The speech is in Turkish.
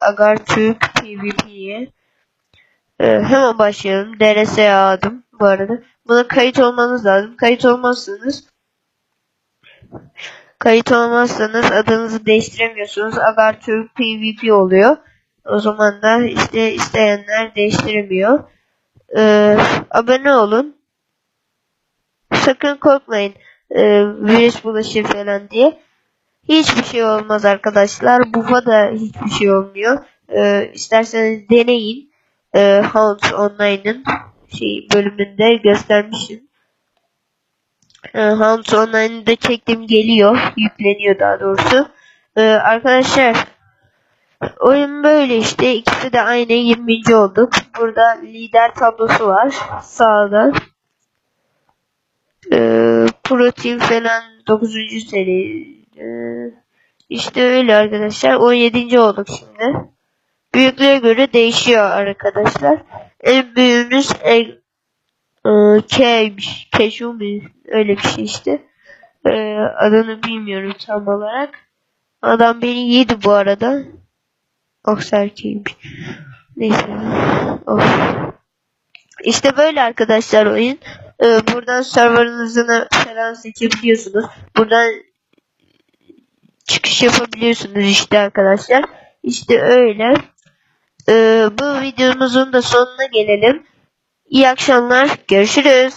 Agartürk PvP'ye. Ee, hemen başlayalım. DRS'ye adım bu arada. Buna kayıt olmanız lazım. Kayıt olmazsanız kayıt olmazsanız adınızı değiştiremiyorsunuz. Agartürk PvP oluyor. O zaman da işte isteyenler değiştiremiyor. Ee, abone olun. Sakın korkmayın. Ee, virüs bulaşır falan diye. Hiçbir şey olmaz arkadaşlar. Bufa da hiçbir şey olmuyor. Ee, isterseniz deneyin. Ee, Hounds Online'ın şey bölümünde göstermişim. Ee, Hounds Online'da çektim geliyor. Yükleniyor daha doğrusu. Ee, arkadaşlar oyun böyle işte. İkisi de aynı 20. olduk. Burada lider tablosu var. Sağda. Ee, Pro falan 9. seri. Ee, işte öyle arkadaşlar. 17. olduk şimdi. Büyüklüğe göre değişiyor arkadaşlar. En büyüğümüz en, e, K'ymiş. Keşu mu? Öyle bir şey işte. Ee, adını bilmiyorum tam olarak. Adam beni yedi bu arada. Okserkeymiş. Neyse. Of. İşte böyle arkadaşlar oyun. Ee, buradan serverınızı falan seçebiliyorsunuz. Buradan çıkış yapabiliyorsunuz işte arkadaşlar. İşte öyle. Ee, bu videomuzun da sonuna gelelim. İyi akşamlar. Görüşürüz.